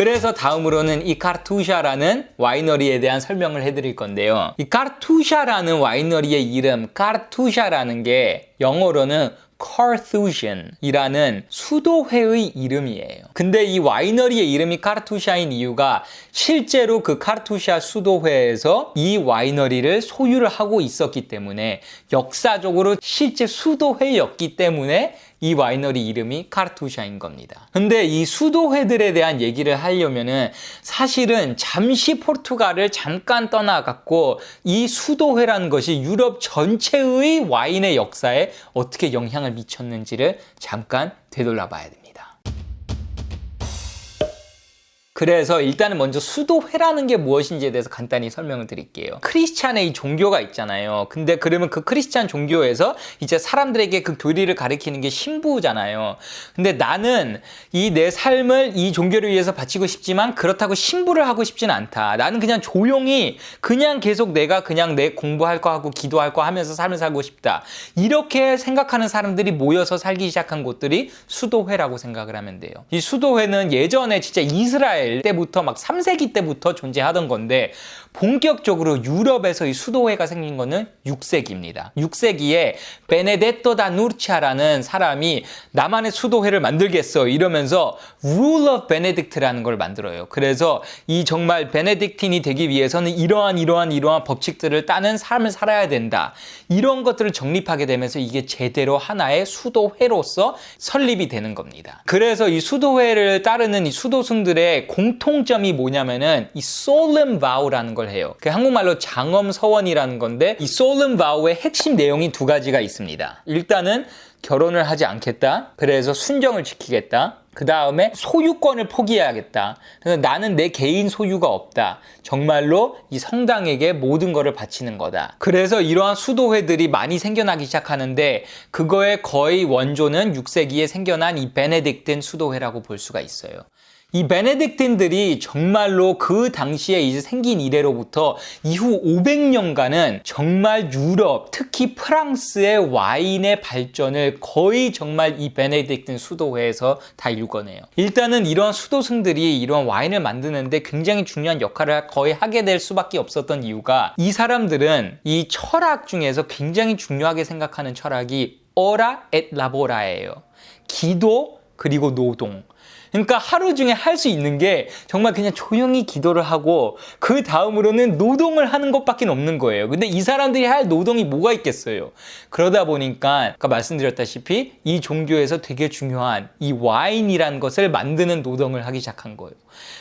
그래서 다음으로는 이 카르투샤라는 와이너리에 대한 설명을 해드릴 건데요. 이 카르투샤라는 와이너리의 이름, 카르투샤라는 게 영어로는 Carthusian이라는 수도회의 이름이에요. 근데 이 와이너리의 이름이 카르투샤인 이유가 실제로 그 카르투샤 수도회에서 이 와이너리를 소유를 하고 있었기 때문에 역사적으로 실제 수도회였기 때문에 이 와이너리 이름이 카르투샤인 겁니다. 근데 이 수도회들에 대한 얘기를 하려면은 사실은 잠시 포르투갈을 잠깐 떠나갔고 이 수도회라는 것이 유럽 전체의 와인의 역사에 어떻게 영향을 미쳤는지를 잠깐 되돌아 봐야 됩니다. 그래서 일단은 먼저 수도회라는 게 무엇인지에 대해서 간단히 설명을 드릴게요. 크리스찬의 이 종교가 있잖아요. 근데 그러면 그 크리스찬 종교에서 이제 사람들에게 그 교리를 가리키는 게 신부잖아요. 근데 나는 이 내 삶을 이 종교를 위해서 바치고 싶지만 그렇다고 신부를 하고 싶지는 않다. 나는 그냥 조용히 그냥 계속 내가 그냥 내 공부할 거 하고 기도할 거 하면서 삶을 살고 싶다. 이렇게 생각하는 사람들이 모여서 살기 시작한 곳들이 수도회라고 생각을 하면 돼요. 이 수도회는 예전에 진짜 이스라엘 때부터 막 3세기 때부터 존재하던 건데 본격적으로 유럽에서 이 수도회가 생긴 거는 6세기입니다. 6세기에 베네데토 다 누르치아라는 사람이 나만의 수도회를 만들겠어 이러면서 Rule of Benedict라는 걸 만들어요. 그래서 이 정말 베네딕틴이 되기 위해서는 이러한 이러한 이러한 법칙들을 따는 삶을 살아야 된다. 이런 것들을 정립하게 되면서 이게 제대로 하나의 수도회로서 설립이 되는 겁니다. 그래서 이 수도회를 따르는 이 수도승들의 공통점이 뭐냐면은 이 solemn vow라는 걸 해요. 그 한국말로 장엄 서원이라는 건데 이 solemn vow의 핵심 내용이 두 가지가 있습니다. 일단은 결혼을 하지 않겠다. 그래서 순정을 지키겠다. 그 다음에 소유권을 포기해야겠다. 그래서 나는 내 개인 소유가 없다. 정말로 이 성당에게 모든 것을 바치는 거다. 그래서 이러한 수도회들이 많이 생겨나기 시작하는데 그거의 거의 원조는 6세기에 생겨난 이 베네딕틴 수도회라고 볼 수가 있어요. 이 베네딕틴들이 정말로 그 당시에 이제 생긴 이래로부터 이후 500년간은 정말 유럽, 특히 프랑스의 와인의 발전을 거의 정말 이 베네딕틴 수도회에서 다 일궈내요. 일단은 이런 수도승들이 이런 와인을 만드는데 굉장히 중요한 역할을 거의 하게 될 수밖에 없었던 이유가 이 사람들은 이 철학 중에서 굉장히 중요하게 생각하는 철학이 어라 엣 라보라예요. 기도 그리고 노동. 그러니까 하루 중에 할 수 있는 게 정말 그냥 조용히 기도를 하고 그 다음으로는 노동을 하는 것밖에 없는 거예요. 근데 이 사람들이 할 노동이 뭐가 있겠어요? 그러다 보니까 아까 말씀드렸다시피 이 종교에서 되게 중요한 이 와인이라는 것을 만드는 노동을 하기 시작한 거예요.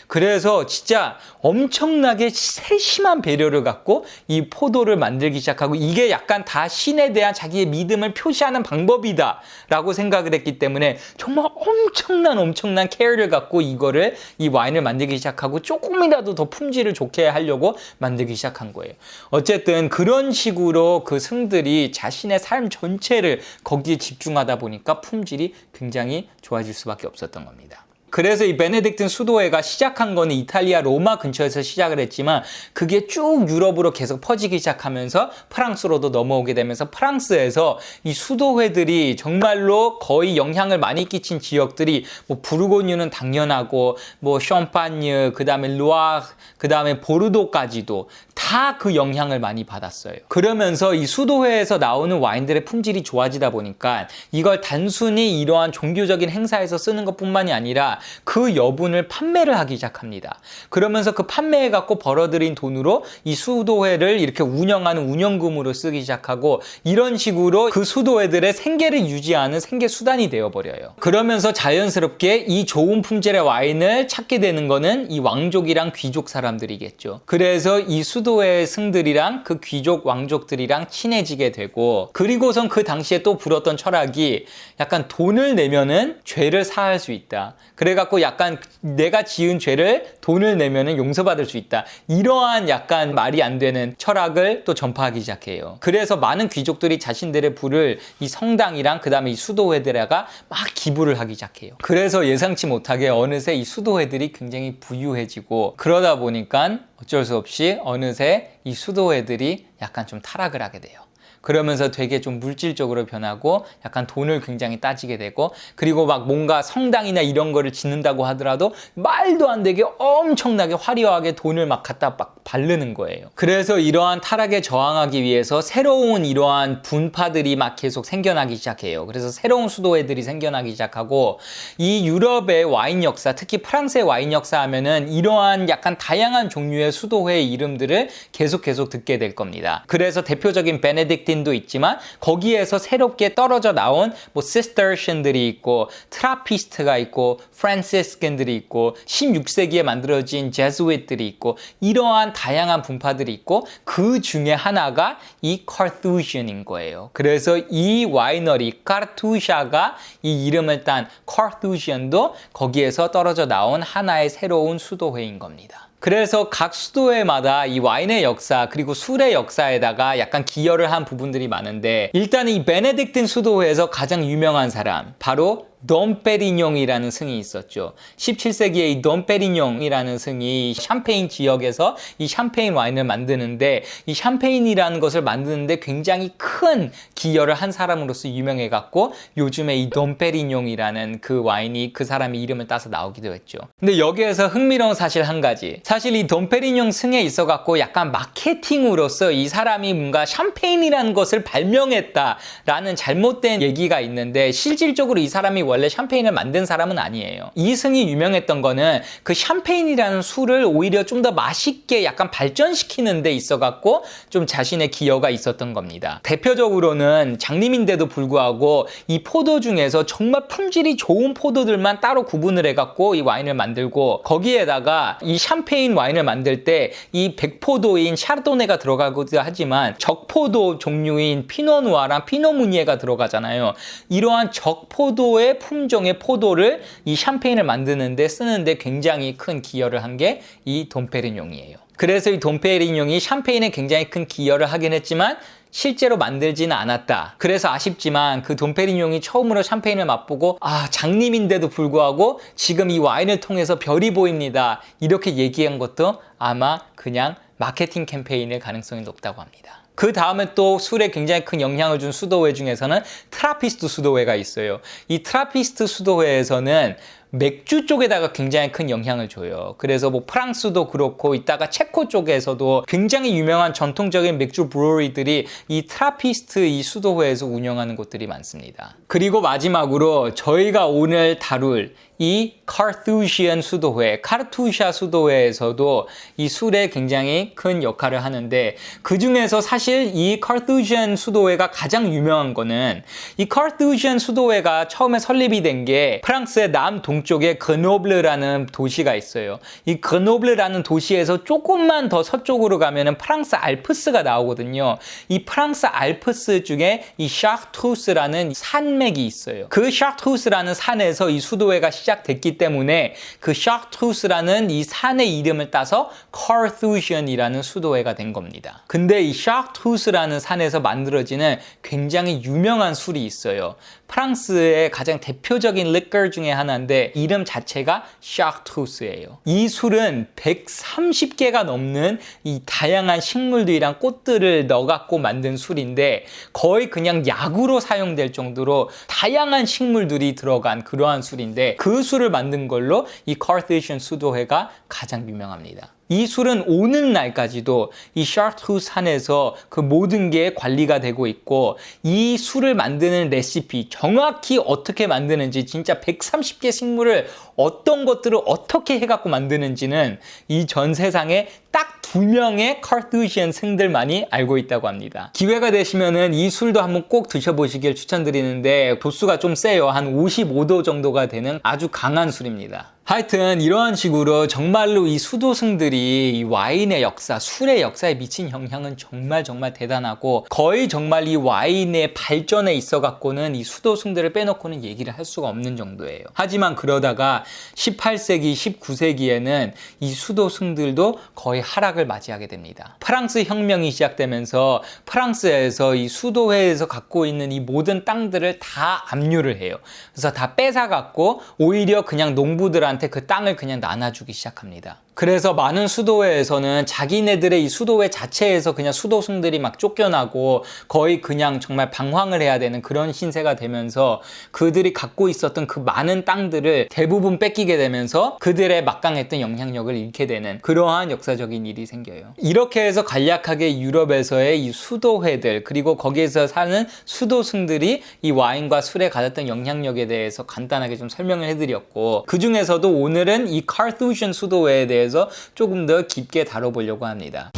그래서 진짜 엄청나게 세심한 배려를 갖고 이 포도를 만들기 시작하고 이게 약간 다 신에 대한 자기의 믿음을 표시하는 방법이다 라고 생각을 했기 때문에 정말 엄청난 엄청난 케어를 갖고 이거를 이 와인을 만들기 시작하고 조금이라도 더 품질을 좋게 하려고 만들기 시작한 거예요. 어쨌든 그런 식으로 그 승들이 자신의 삶 전체를 거기에 집중하다 보니까 품질이 굉장히 좋아질 수밖에 없었던 겁니다. 그래서 이 베네딕튼 수도회가 시작한 거는 이탈리아 로마 근처에서 시작을 했지만 그게 쭉 유럽으로 계속 퍼지기 시작하면서 프랑스로도 넘어오게 되면서 프랑스에서 이 수도회들이 정말로 거의 영향을 많이 끼친 지역들이 뭐 부르고뉴는 당연하고 뭐 샴파뉴 그다음에 루아 그다음에 보르도까지도 다 그 영향을 많이 받았어요. 그러면서 이 수도회에서 나오는 와인들의 품질이 좋아지다 보니까 이걸 단순히 이러한 종교적인 행사에서 쓰는 것뿐만이 아니라 그 여분을 판매를 하기 시작합니다. 그러면서 그 판매해 갖고 벌어들인 돈으로 이 수도회를 이렇게 운영하는 운영금으로 쓰기 시작하고 이런 식으로 그 수도회들의 생계를 유지하는 생계 수단이 되어 버려요. 그러면서 자연스럽게 이 좋은 품질의 와인을 찾게 되는 거는 이 왕족이랑 귀족 사람들이겠죠. 그래서 이 수도회 승들이랑 그 귀족 왕족들이랑 친해지게 되고 그리고선 그 당시에 또 불었던 철학이 약간 돈을 내면은 죄를 사할 수 있다. 그래 갖고 약간 내가 지은 죄를 돈을 내면은 용서받을 수 있다. 이러한 약간 말이 안 되는 철학을 또 전파하기 시작해요. 그래서 많은 귀족들이 자신들의 부를 이 성당이랑 그 다음에 이 수도회들에가 막 기부를 하기 시작해요. 그래서 예상치 못하게 어느새 이 수도회들이 굉장히 부유해지고 그러다 보니까 어쩔 수 없이 어느새 이 수도회들이 약간 좀 타락을 하게 돼요. 그러면서 되게 좀 물질적으로 변하고 약간 돈을 굉장히 따지게 되고 그리고 막 뭔가 성당이나 이런 거를 짓는다고 하더라도 말도 안 되게 엄청나게 화려하게 돈을 막 갖다 막 바르는 거예요. 그래서 이러한 타락에 저항하기 위해서 새로운 이러한 분파들이 막 계속 생겨나기 시작해요. 그래서 새로운 수도회들이 생겨나기 시작하고 이 유럽의 와인 역사, 특히 프랑스의 와인 역사 하면은 이러한 약간 다양한 종류의 수도회의 이름들을 계속 계속 듣게 될 겁니다. 그래서 대표적인 베네딕틴 도 있지만 거기에서 새롭게 떨어져 나온 뭐 시스터션들이 있고 트라피스트가 있고 프란시스캔들이 있고 16세기에 만들어진 제수잇들이 있고 이러한 다양한 분파들이 있고 그 중에 하나가 이 카르투시안인 거예요. 그래서 이 와이너리 카르투샤가 이 이름을 딴 카르투시안도 거기에서 떨어져 나온 하나의 새로운 수도회인 겁니다. 그래서 각 수도회마다 이 와인의 역사 그리고 술의 역사에다가 약간 기여를 한 부분들이 많은데 일단 이 베네딕틴 수도회에서 가장 유명한 사람 바로 돈페리뇽이라는 승이 있었죠. 17세기에 이 돈페리뇽이라는 승이 샴페인 지역에서 이 샴페인 와인을 만드는데 이 샴페인이라는 것을 만드는데 굉장히 큰 기여를 한 사람으로서 유명해 갖고 요즘에 이 돈페리뇽이라는 그 와인이 그 사람의 이름을 따서 나오기도 했죠. 근데 여기에서 흥미로운 사실 한 가지. 사실 이 돈페리뇽 승에 있어 갖고 약간 마케팅으로서 이 사람이 뭔가 샴페인이라는 것을 발명했다라는 잘못된 얘기가 있는데 실질적으로 이 사람이 원래 샴페인을 만든 사람은 아니에요. 이 승이 유명했던 거는 그 샴페인이라는 술을 오히려 좀 더 맛있게 약간 발전시키는 데 있어 갖고 좀 자신의 기여가 있었던 겁니다. 대표적으로는 장님인데도 불구하고 이 포도 중에서 정말 품질이 좋은 포도들만 따로 구분을 해 갖고 이 와인을 만들고 거기에다가 이 샴페인 와인을 만들 때 이 백포도인 샤르도네가 들어가기도 하지만 적포도 종류인 피노누아랑 피노무니에가 들어가잖아요. 이러한 적포도의 품종의 포도를 이 샴페인을 만드는데 쓰는데 굉장히 큰 기여를 한 게 이 돈페리뇽이에요. 그래서 이 돈페리뇽이 샴페인에 굉장히 큰 기여를 하긴 했지만 실제로 만들지는 않았다. 그래서 아쉽지만 그 돈페리뇽이 처음으로 샴페인을 맛보고 아 장님인데도 불구하고 지금 이 와인을 통해서 별이 보입니다. 이렇게 얘기한 것도 아마 그냥 마케팅 캠페인일 가능성이 높다고 합니다. 그 다음에 또 술에 굉장히 큰 영향을 준 수도회 중에서는 트라피스트 수도회가 있어요. 이 트라피스트 수도회에서는 맥주 쪽에다가 굉장히 큰 영향을 줘요. 그래서 뭐 프랑스도 그렇고 이따가 체코 쪽에서도 굉장히 유명한 전통적인 맥주 브로리들이 이 트라피스트 이 수도회에서 운영하는 곳들이 많습니다. 그리고 마지막으로 저희가 오늘 다룰 이 카르투시안 수도회, 카르투샤 수도회에서도 이 술에 굉장히 큰 역할을 하는데 그 중에서 사실 이 카르투시안 수도회가 가장 유명한 거는 이 카르투시안 수도회가 처음에 설립이 된 게 프랑스의 남 동쪽에 그노블르라는 도시가 있어요. 이 그노블르라는 도시에서 조금만 더 서쪽으로 가면은 프랑스 알프스가 나오거든요. 이 프랑스 알프스 중에 이 샤르투스라는 산맥이 있어요. 그 샤르투스라는 산에서 이 수도회가 시작됐기 때문에 그 샤르투스라는 이 산의 이름을 따서 카르투시안이라는 수도회가 된 겁니다. 근데 이 샤르투스라는 산에서 만들어지는 굉장히 유명한 술이 있어요. 프랑스의 가장 대표적인 리커 중에 하나인데 이름 자체가 샤르투스예요. 이 술은 130개가 넘는 이 다양한 식물들이랑 꽃들을 넣어갖고 만든 술인데 거의 그냥 약으로 사용될 정도로 다양한 식물들이 들어간 그러한 술인데 그 술을 만든 걸로 이 카르테시안 수도회가 가장 유명합니다. 이 술은 오는 날까지도 이 샤르투 산에서 그 모든 게 관리가 되고 있고 이 술을 만드는 레시피 정확히 어떻게 만드는지 진짜 130개 식물을 어떤 것들을 어떻게 해갖고 만드는지는 이 전 세상에 딱 두 명의 카르투시안 승들만이 알고 있다고 합니다. 기회가 되시면은 이 술도 한번 꼭 드셔보시길 추천드리는데 도수가 좀 세요. 한 55도 정도가 되는 아주 강한 술입니다. 하여튼 이러한 식으로 정말로 이 수도승들이 이 와인의 역사, 술의 역사에 미친 영향은 정말 정말 대단하고 거의 정말 이 와인의 발전에 있어 갖고는 이 수도승들을 빼놓고는 얘기를 할 수가 없는 정도예요. 하지만 그러다가 18세기, 19세기에는 이 수도승들도 거의 하락을 맞이하게 됩니다. 프랑스 혁명이 시작되면서 프랑스에서 이 수도회에서 갖고 있는 이 모든 땅들을 다 압류를 해요. 그래서 다 뺏어 갖고 오히려 그냥 농부들한테 그 땅을 그냥 나눠주기 시작합니다. 그래서 많은 수도회에서는 자기네들의 이 수도회 자체에서 그냥 수도승들이 막 쫓겨나고 거의 그냥 정말 방황을 해야 되는 그런 신세가 되면서 그들이 갖고 있었던 그 많은 땅들을 대부분 뺏기게 되면서 그들의 막강했던 영향력을 잃게 되는 그러한 역사적인 일이 생겨요. 이렇게 해서 간략하게 유럽에서의 이 수도회들 그리고 거기에서 사는 수도승들이 이 와인과 술에 가졌던 영향력에 대해서 간단하게 좀 설명을 해드렸고 그 중에서도 오늘은 이 카르투션 수도회에 대해서 조금 더 깊게 다뤄보려고 합니다.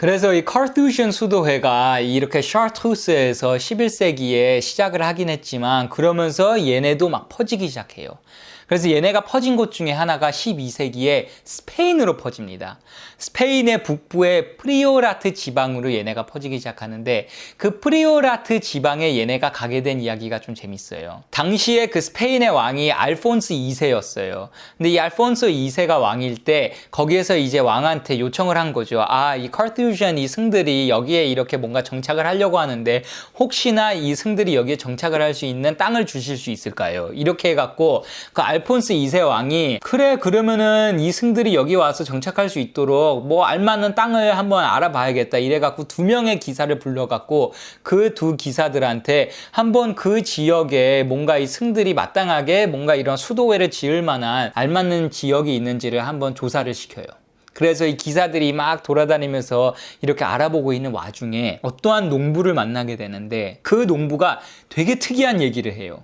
그래서 이 카르투션 수도회가 이렇게 샤르투스에서 11세기에 시작을 하긴 했지만 그러면서 얘네도 막 퍼지기 시작해요. 그래서 얘네가 퍼진 곳 중에 하나가 12세기에 스페인으로 퍼집니다. 스페인의 북부의 프리오라트 지방으로 얘네가 퍼지기 시작하는데 그 프리오라트 지방에 얘네가 가게 된 이야기가 좀 재밌어요. 당시에 그 스페인의 왕이 알폰스 2세였어요. 근데 이 알폰스 2세가 왕일 때 거기에서 이제 왕한테 요청을 한 거죠. 아, 이 카르투시안 이 승들이 여기에 이렇게 뭔가 정착을 하려고 하는데 혹시나 이 승들이 여기에 정착을 할 수 있는 땅을 주실 수 있을까요? 이렇게 해갖고 그 알 폰스 2세 왕이 그래 그러면은 이 승들이 여기 와서 정착할 수 있도록 뭐 알맞는 땅을 한번 알아봐야겠다 이래갖고 두 명의 기사를 불러갖고 그 두 기사들한테 한번 그 지역에 뭔가 이 승들이 마땅하게 뭔가 이런 수도회를 지을 만한 알맞는 지역이 있는지를 한번 조사를 시켜요. 그래서 이 기사들이 막 돌아다니면서 이렇게 알아보고 있는 와중에 어떠한 농부를 만나게 되는데 그 농부가 되게 특이한 얘기를 해요.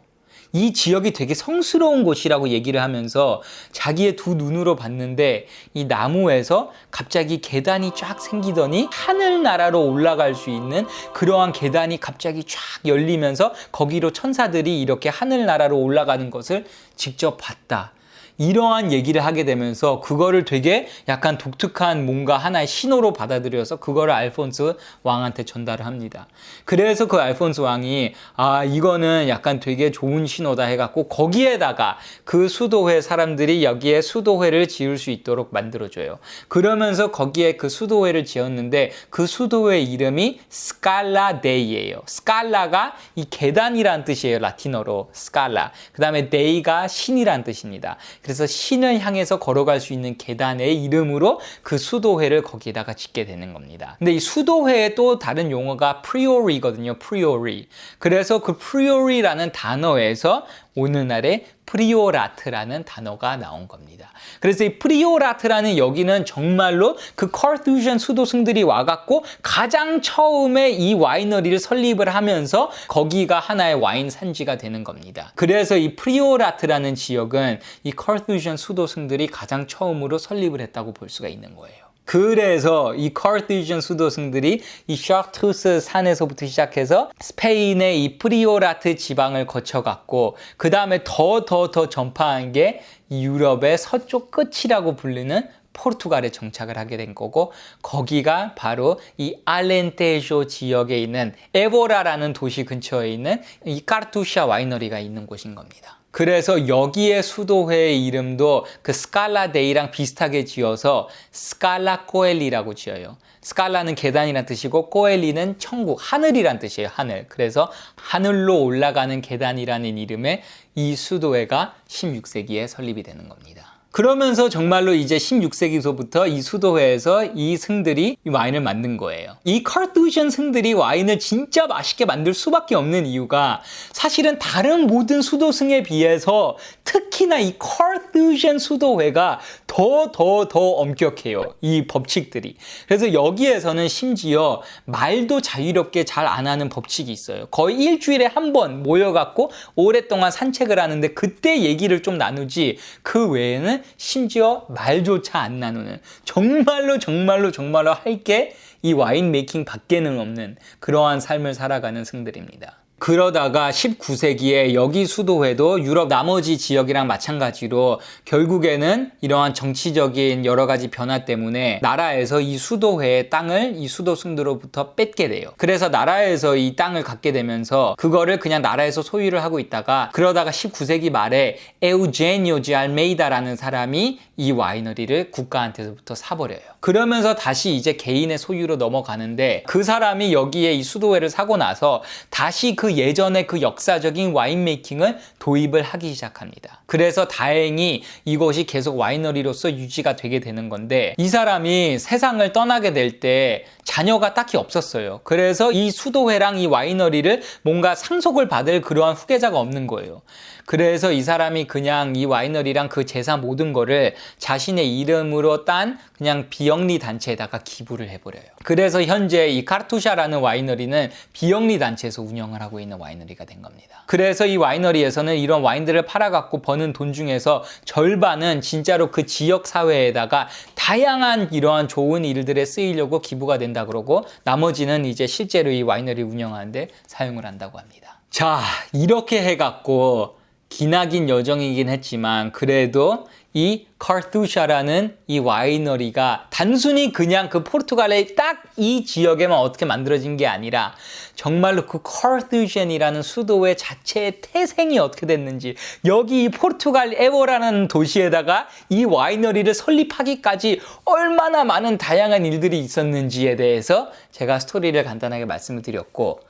이 지역이 되게 성스러운 곳이라고 얘기를 하면서 자기의 두 눈으로 봤는데 이 나무에서 갑자기 계단이 쫙 생기더니 하늘나라로 올라갈 수 있는 그러한 계단이 갑자기 쫙 열리면서 거기로 천사들이 이렇게 하늘나라로 올라가는 것을 직접 봤다. 이러한 얘기를 하게 되면서 그거를 되게 약간 독특한 뭔가 하나의 신호로 받아들여서 그거를 알폰스 왕한테 전달을 합니다. 그래서 그 알폰스 왕이 아 이거는 약간 되게 좋은 신호다 해갖고 거기에다가 그 수도회 사람들이 여기에 수도회를 지을 수 있도록 만들어줘요. 그러면서 거기에 그 수도회를 지었는데 그 수도회 이름이 스칼라 데이예요. 스칼라가 이 계단이란 뜻이에요. 라틴어로 스칼라. 그 다음에 데이가 신이란 뜻입니다. 그래서 신을 향해서 걸어갈 수 있는 계단의 이름으로 그 수도회를 거기에다가 짓게 되는 겁니다. 근데 이 수도회의 또 다른 용어가 프리오리거든요. 프리오리. 그래서 그 프리오리라는 단어에서 오늘날의 프리오라트라는 단어가 나온 겁니다. 그래서 이 프리오라트라는 여기는 정말로 그 카르투시안 수도승들이 와갖고 가장 처음에 이 와이너리를 설립을 하면서 거기가 하나의 와인 산지가 되는 겁니다. 그래서 이 프리오라트라는 지역은 이 카르투시안 수도승들이 가장 처음으로 설립을 했다고 볼 수가 있는 거예요. 그래서 이 카르티지안 수도승들이 이 샤르투스 산에서부터 시작해서 스페인의 이 프리오라트 지방을 거쳐갔고 그 다음에 더 더 더 전파한 게 유럽의 서쪽 끝이라고 불리는 포르투갈에 정착을 하게 된 거고 거기가 바로 이 알렌테조 지역에 있는 에보라라는 도시 근처에 있는 이 카르투시아 와이너리가 있는 곳인 겁니다. 그래서 여기에 수도회의 이름도 그 스칼라 데이랑 비슷하게 지어서 스칼라 코엘리라고 지어요. 스칼라는 계단이란 뜻이고 코엘리는 천국, 하늘이란 뜻이에요. 하늘. 그래서 하늘로 올라가는 계단이라는 이름의 이 수도회가 16세기에 설립이 되는 겁니다. 그러면서 정말로 이제 16세기서부터 이 수도회에서 이 승들이 이 와인을 만든 거예요. 이 카르투시안 승들이 와인을 진짜 맛있게 만들 수밖에 없는 이유가 사실은 다른 모든 수도승에 비해서 특히나 이 카르투시안 수도회가 더 더 더 엄격해요. 이 법칙들이. 그래서 여기에서는 심지어 말도 자유롭게 잘 안 하는 법칙이 있어요. 거의 일주일에 한 번 모여갖고 오랫동안 산책을 하는데 그때 얘기를 좀 나누지 그 외에는 심지어 말조차 안 나누는 정말로 정말로 정말로 할 게 이 와인 메이킹 밖에는 없는 그러한 삶을 살아가는 승들입니다. 그러다가 19세기에 여기 수도회도 유럽 나머지 지역이랑 마찬가지로 결국에는 이러한 정치적인 여러 가지 변화 때문에 나라에서 이 수도회의 땅을 이 수도승들로부터 뺏게 돼요. 그래서 나라에서 이 땅을 갖게 되면서 그거를 그냥 나라에서 소유를 하고 있다가 그러다가 19세기 말에 에우제니오 지 알메이다라는 사람이 이 와이너리를 국가한테서부터 사버려요. 그러면서 다시 이제 개인의 소유로 넘어가는데 그 사람이 여기에 이 수도회를 사고 나서 다시 그 예전의 그 역사적인 와인 메이킹을 도입을 하기 시작합니다. 그래서 다행히 이곳이 계속 와이너리로서 유지가 되게 되는 건데 이 사람이 세상을 떠나게 될 때 자녀가 딱히 없었어요. 그래서 이 수도회랑 이 와이너리를 뭔가 상속을 받을 그러한 후계자가 없는 거예요. 그래서 이 사람이 그냥 이 와이너리랑 그 재산 모든 거를 자신의 이름으로 딴 그냥 비영리 단체에다가 기부를 해버려요. 그래서 현재 이 카르투샤라는 와이너리는 비영리 단체에서 운영을 하고 있는 와이너리가 된 겁니다. 그래서 이 와이너리에서는 이런 와인들을 팔아갖고 버는 돈 중에서 절반은 진짜로 그 지역 사회에다가 다양한 이러한 좋은 일들에 쓰이려고 기부가 된다 그러고 나머지는 이제 실제로 이 와이너리 운영하는데 사용을 한다고 합니다. 자, 이렇게 해갖고 기나긴 여정이긴 했지만 그래도 이 카르투샤라는 이 와이너리가 단순히 그냥 그 포르투갈의 딱 이 지역에만 어떻게 만들어진 게 아니라 정말로 그 카르투젠이라는 수도의 자체의 태생이 어떻게 됐는지 여기 이 포르투갈 에버라는 도시에다가 이 와이너리를 설립하기까지 얼마나 많은 다양한 일들이 있었는지에 대해서 제가 스토리를 간단하게 말씀을 드렸고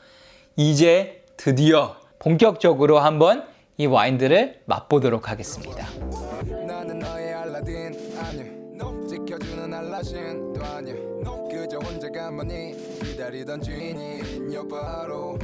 이제 드디어 본격적으로 한번 이 와인들을 맛보도록 하겠습니다. 지켜주는 알라신도 아니야 그저 혼자 가만히 기다리던 주인이 있냐 바로.